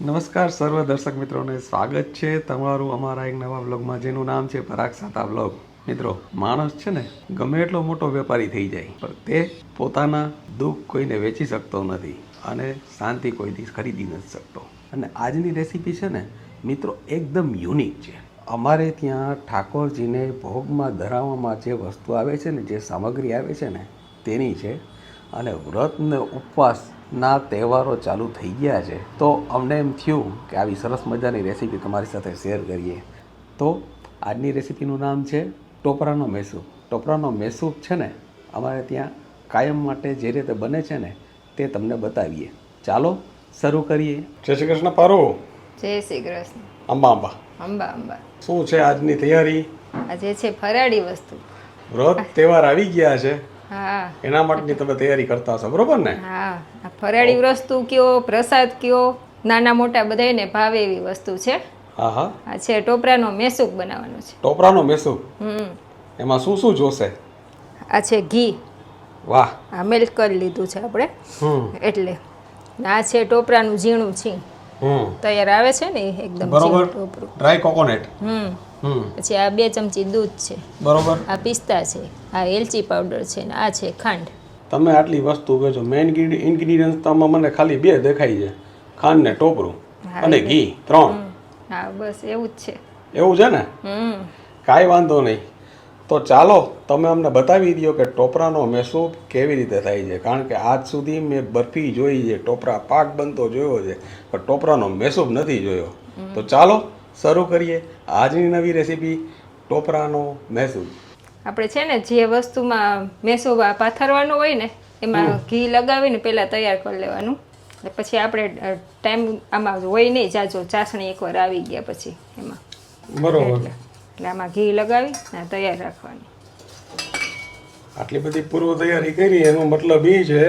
નમસ્કાર સર્વ દર્શક મિત્રોને, સ્વાગત છે તમારું અમારા એક નવા બ્લોગમાં જેનું નામ છે પરાગ સાતા બ્લોગ મિત્રો, માણસ છે ને, ગમે એટલો મોટો વેપારી થઈ જાય, પણ તે પોતાના દુઃખ કોઈને વેચી શકતો નથી અને શાંતિ કોઈથી ખરીદી નથી શકતો. અને આજની રેસીપી છે ને, મિત્રો, એકદમ યુનિક છે. અમારે ત્યાં ઠાકોરજીને ભોગમાં ધરાવવામાં જે વસ્તુ આવે છે ને, જે સામગ્રી આવે છે ને, તેની છે, અને વ્રત ને તહેવારો ચાલુ થઈ ગયા છે તો અમને એમ થયું કે આવી સરસ મજાની રેસીપી તમારી સાથે શેર કરીએ. તો આજની રેસીપીનું નામ છે ટોપરાનો મેસૂપ ટોપરાનો મેસૂપ છે ને અમારે ત્યાં કાયમ માટે જે રીતે બને છે ને તે તમને બતાવીએ. ચાલો શરૂ કરીએ. જય શ્રી કૃષ્ણ પારો. જય શ્રી કૃષ્ણ. અંબા અંબા. અંબા અંબા. શું છે આજની તૈયારી? આજે છે ફરાળી વસ્તુ. વ્રત તહેવાર આવી ગયા છે. એના માટેની તમે તૈયારી કરતા હશો બરોબર ને? હા. ફરાળી વસ્તુ કયો પ્રસાદ કયો નાના મોટા બધાયને ભાવે એવી વસ્તુ છે. હા હા. આ છે ટોપરાનો મેસૂક બનાવવાનો છે. ટોપરાનો મેસુક હમ. એમાં શું શું જોશે? આ છે ઘી. વાહ. આ મેલ્ટ કરી લીધું છે આપણે. હમ. એટલે આ છે ટોપરાનું ઝીણું છીણ. હમ. તૈયાર આવે છે ને એકદમ બરોબર. ડ્રાય કોકોનટ હમ. પછી આ બે ચમચી દૂધ છે. બરોબર. આ પિસ્તા છે આ એલચી પાવડર છે ને આ છે ખાંડ. તમે આટલી વસ્તુ કહો છો મેઇન ઇન્ગ્રીડિયન્ટ તો આમાં મને ખાલી બે દેખાય છે. ખાંડ ને ટોપરું અને ઘી ત્રણ. હા બસ એવું જ છે. એવું છે ને? કાંઈ વાંધો નહીં. તો ચાલો તમે અમને બતાવી દો કે ટોપરાનો મેસૂપ કેવી રીતે થાય છે. કારણ કે આજ સુધી મેં બરફી જોઈ છે ટોપરા પાક બનતો જોયો છે પણ ટોપરાનો મેસૂપ નથી જોયો. તો ચાલો શરૂ કરીએ આજની નવી રેસીપી ટોપરાનો મહેસૂલ આપણે છે ને જે વસ્તુમાં મેસો પાથરવાનું હોય ને એમાં ઘી લગાવીને પહેલાં તૈયાર કરી લેવાનું. પછી આપણે ટાઈમ આમાં હોય નહીં જાજો ચાસણી એકવાર આવી ગયા પછી એમાં. બરોબર. એટલે આમાં ઘી લગાવી અને તૈયાર રાખવાની. આટલી બધી પૂર્વ તૈયારી કરી એનો મતલબ એ છે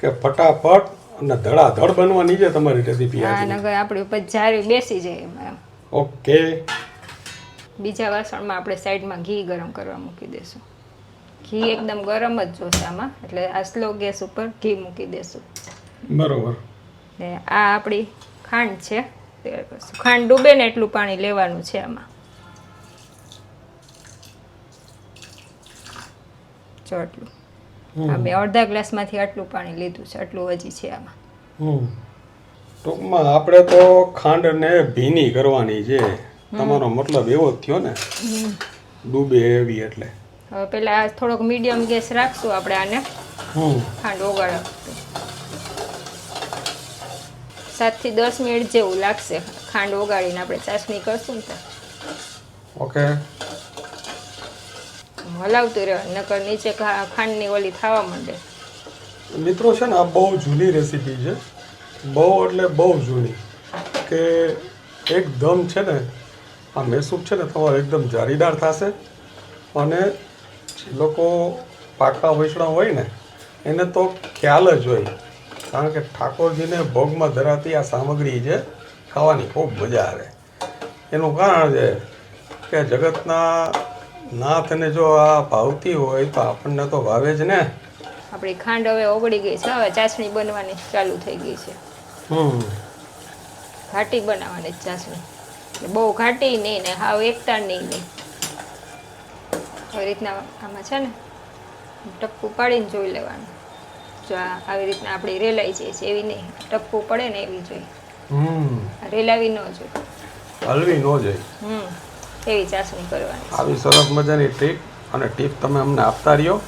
કે ફટાફટ અને ધડાધડ બનવાની છે તમારી રેસીપી હા નગર આપણી ઉપર જારી બેસી જાય એમ. ઓકે. બીજા વાસણમાં આપણે સાઈડમાં ઘી ગરમ કરવા મૂકી દેશું. ઘી એકદમ ગરમ જ જોશે આમાં. એટલે આ સ્લો ગેસ ઉપર ઘી મૂકી દેશું. બરોબર. ને આ આપણી ખાંડ છે. ખાંડ ડૂબે ને એટલું પાણી લેવાનું છે આમાં. જો આટલું. આ મેં અડધા ગ્લાસમાંથી આટલું પાણી લીધું છે. આટલું હજી છે આમાં. હમ. ટૂંકમાં આપણે તો ખાંડને ભીની કરવાની છે. તમારો મતલબ એવો જ થયો ને? ડૂબે એવી એટલે. હવે પેલા થોડોક મીડિયમ ગેસ રાખશું આપણે આને. ખાંડ ઓગાળવા સાતથી દસ મિનિટ જેવું લાગશે ખાંડ ઓગાળીને આપણે ચાસણી કરશું ને ઓકે. હલાવતું રહે નકર નીચે ખાંડની ઓલી થવા માંડે. મિત્રો છે ને આ બહુ જૂની રેસીપી છે. બહુ એટલે બહુ જૂની કે એકદમ છે ને, આ મેસૂપ છે ને તમારો એકદમ જારીદાર થશે અને લોકો પાકા વૈષ્ણવ હોય ને, એને તો ખ્યાલ જ હોય. કારણ કે ઠાકોરજીને ભોગમાં ધરાતી આ સામગ્રી છે ખાવાની ખૂબ મજા આવે. એનું કારણ છે કે જગતના નાથને જો આ ભાવતી હોય તો આપણને તો ભાવે જ ને. આપણી ખાંડ હવે ઓગળી ગઈ છે, હવે ચાસણી બનવાની ચાલુ થઈ ગઈ છે. ઘાટી બનાવવાની જ ચાસણી એટલે બહુ ઘાટી નહીં ને હાવ એકતા નહીં નહીં આવી રીતના આમાં છે ને ટપકું પાડીને જોઈ લેવાનું. જો આવી રીતના આપણી રેલાઈ જાય છે એવી નહીં. ટપકું પડે ને એવી જોઈએ. રેલાવી ન જોઈએ. હલવી ન જાય હમ. એવી ચાસણી કરવાની. આવી સરસ મજાની ટીપ અને ટીપ તમે અમને આપતા રહ્યો.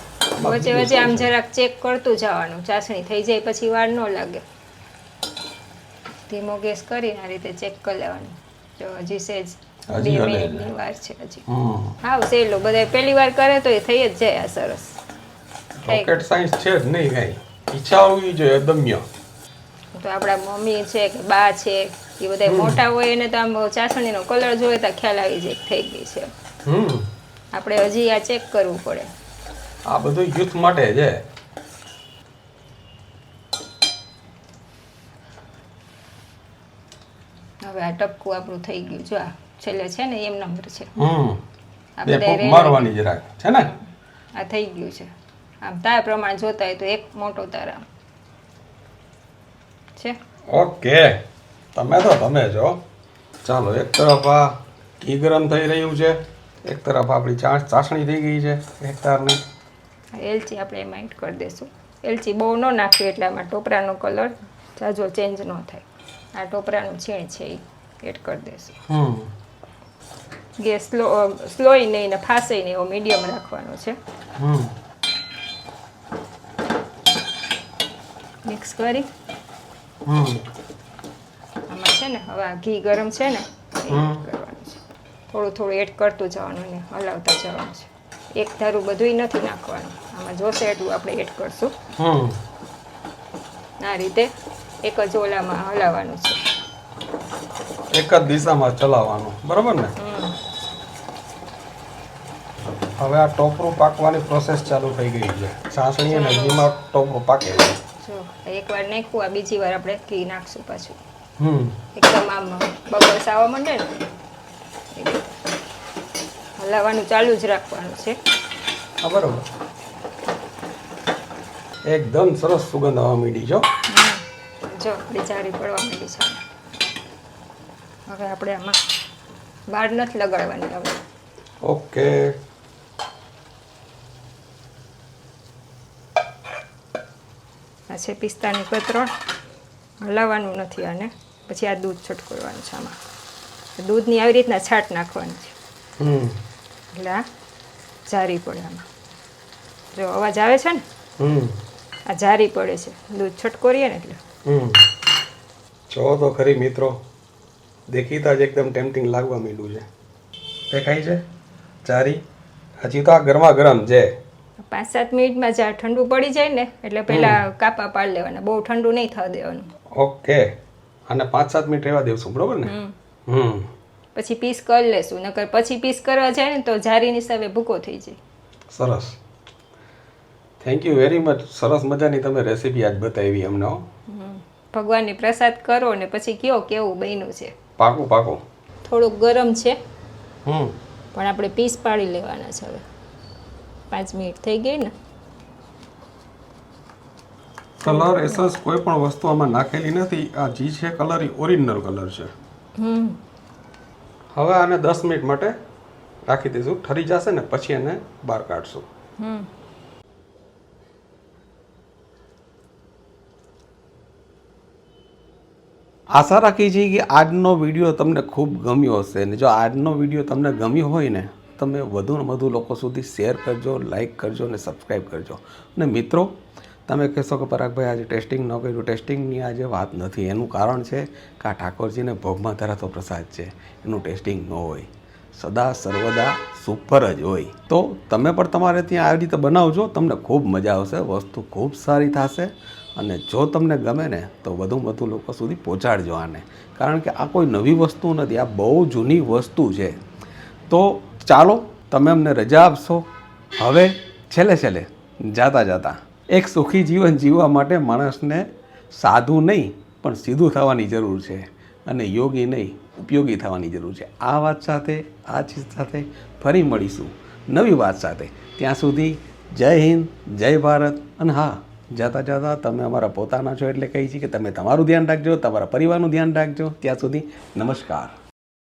વચ્ચે વચ્ચે આમ જરાક ચેક કરતું જવાનું. ચાસણી થઈ જાય પછી વાર ન લાગે. ધીમો ગેસ કરીને આ રીતે ચેક કરી લેવાનું. જો હજી સેજ બે મિનિટની વાર છે હજી. હા સહેલું બધા પહેલી વાર કરે તો એ થઈ જ જાય આ સરસ. રોકેટ સાયન્સ છે જ નહીં કાંઈ. ઈચ્છા હોવી જોઈએ દમ્ય તો આપણા મમ્મી છે કે બા છે એ બધા મોટા હોય એને તો આમ ચાસણીનો કલર જોઈએ તો ખ્યાલ આવી જાય થઈ ગઈ છે. હમ. આપણે હજી આ ચેક કરવું પડે. આ બધું યુથ માટે છે. હવે આ ટપકું આપણું થઈ ગયું જો આ છેલ્લે છે ને એમ નંબર છે. હમ. આ બે બધા મારવાની જરાક છે ને? આ થઈ ગયું છે. આમ તાર પ્રમાણે જોતા હોય તો એક મોટો તાર આમ. છે? ઓકે. તમે તો તમે છો ચાલો એક તરફ આ ઘી ગરમ થઈ રહ્યું છે. એક તરફ આપણી ચાસ ચાસણી થઈ ગઈ છે એક તારની એલચી આપણે એમાં એડ કરી દઈશું એલચી બહુ ન નાખવી એટલે આમાં ટોપરાનો કલર જાજો ચેન્જ ન થાય. આ ટોપરાનું છીણ છે એ એડ કરી દઈશું. હમ. ગેસ સ્લો સ્લોય નહીં ને ફાસે નહીં એવો મીડિયમ રાખવાનો છે. હમ. મિક્સ કરી. હમ. આમાં છે ને હવે ઘી ગરમ છે ને એ કરવાનું છે. થોડું થોડું એડ કરતું જવાનું ને હલાવતા જવાનું છે. એક ધારું બધુંય નથી નાખવાનું. આમાં જોશે એટલું આપણે એડ કરશું. આ રીતે એક જ ઓલામાં હલાવવાનું છે. એક જ દિશામાં ચલાવવાનું. બરાબર ને. હવે આ ટોપરું પાકવાની પ્રોસેસ ચાલુ થઈ ગઈ છે. સાસણી અને ઘીમાં ટોપરું પાકે છે. જો એકવાર નાખ્યું આ બીજી વાર આપણે ઘી નાખશું પાછું. હમ. એકદમ આમ બબલ્સ આવવા માંડે ને હલાવવાનું ચાલુ જ રાખવાનું છે. હા બરોબર. એકદમ સરસ સુગંધ આવવા માંડી છો જો આપણી જાળી પડવા માંડી છે. હવે આપણે આમાં બાર નથી લગાડવાની હવે. ઓકે. આ છે પિસ્તાની કતરણ હલાવવાનું નથી આને. પછી આ દૂધ છટકવાનું છે આમાં. દૂધની આવી રીતના છાટ નાખવાની છે. એટલે આ જારી પડે આમાં. જો અવાજ આવે છે ને? હમ. આ જારી પડે છે. દૂધ છટકોરીએ ને એટલે. જો તો ખરી મિત્રો દેખીતા જ એકદમ ટેમ્પટિંગ લાગવા માંડ્યું છે. દેખાય છે? ચારી હજી તો આ ગરમા ગરમ છે. પાંચ સાત મિનિટમાં જ્યાં ઠંડુ પડી જાય ને એટલે પહેલાં કાપા પાડી લેવાના બહુ ઠંડુ નહીં થવા દેવાનું. ઓકે. અને પાંચ સાત મિનિટ રહેવા દેવશું બરોબર ને? હમ. પછી પીસ કરી લેશું નકર પછી પીસ કરવા જાય ને તો જારીની હિસાબે ભૂકો થઈ જાય. સરસ. થેન્ક યુ વેરી મચ સરસ મજાની તમે રેસીપી આજ બતાવી અમને. ભગવાનની પ્રસાદ કરો ને પછી કયો કેવું બન્યું છે? પાકું પાકું. થોડુંક ગરમ છે. હમ. પણ આપણે પીસ પાડી લેવાના છે હવે. પાંચ મિનિટ થઈ ગઈ ને. કલર એસન્સ કોઈ પણ વસ્તુ આમાં નાખેલી નથી. આ જી છે કલર એ ઓરિજિનલ કલર છે. હમ. હવે આને દસ મિનિટ માટે રાખી દઈશું. ઠરી જશે ને પછી એને બહાર કાઢશું. હમ. આશા રાખી છીએ કે આજનો વીડિયો તમને ખૂબ ગમ્યો હશે અને જો આજનો વીડિયો તમને ગમ્યો હોય ને, તમે વધુને વધુ લોકો સુધી શેર કરજો લાઇક કરજો અને સબસ્ક્રાઈબ કરજો. અને મિત્રો, તમે કહેશો કે પરાગભાઈ, આજે ટેસ્ટિંગ ન કર્યું. ટેસ્ટિંગની આજે વાત નથી. એનું કારણ છે કે આ ઠાકોરજીને ભોગમાં ધરાતો પ્રસાદ છે. એનું ટેસ્ટિંગ ન હોય. સદા સર્વદા સુપર જ હોય. તો તમે પણ તમારે ત્યાં આવી રીતે બનાવજો. તમને ખૂબ મજા આવશે. વસ્તુ ખૂબ સારી થશે. અને જો તમને ગમે ને, તો વધુ વધુ લોકો સુધી પહોંચાડજો આને. કારણ કે આ કોઈ નવી વસ્તુ નથી, આ બહુ જૂની વસ્તુ છે. તો ચાલો, તમે અમને રજા આપશો. હવે છેલ્લે છેલ્લે, જાતા જાતા. એક સુખી જીવન જીવવા માટે માણસને સાધુ નહીં, પણ સીધું થવાની જરૂર છે. અને યોગી નહીં, ઉપયોગી થવાની જરૂર છે. આ વાત સાથે, આ ચીજ સાથે ફરી મળીશું. નવી વાત સાથે. ત્યાં સુધી જય હિન્દ, જય ભારત, અને હા જાતા જાતા તમે અમારા પોતાના છો એટલે કહી છીએ કે તમે તમારું ધ્યાન રાખજો, તમારા પરિવારનું ધ્યાન રાખજો. ત્યાં સુધી નમસ્કાર.